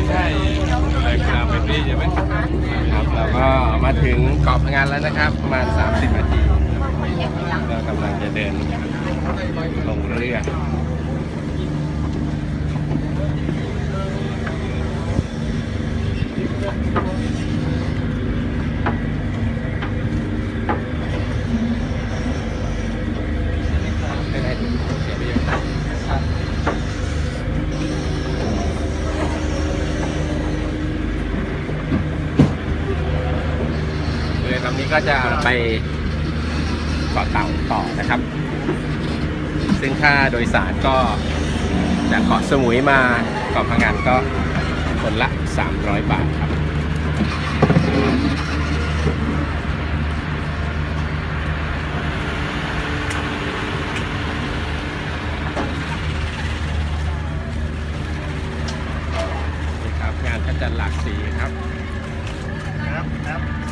ไม่ใช่แรงกลาเป็นนี่ใช่ไหมครับเราก็มาถึงเกาะพะงันแล้วนะครับ ประมาณ 30 นาทีเรากำลังจะเดินลงเรือ ไม่ได้เสียไปเยอะเรือลำ นี้ก็จะไปเกาะเต่าต่อนะครับ ซึ่งค่าโดยสารก็จากเกาะสมุยมาเกาะพังงานก็คนละ 300 บาทครับ นี่ครับ งานก็จะหลากสีครับ ครับครับ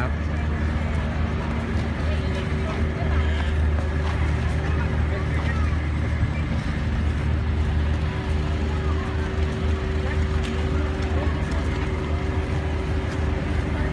บ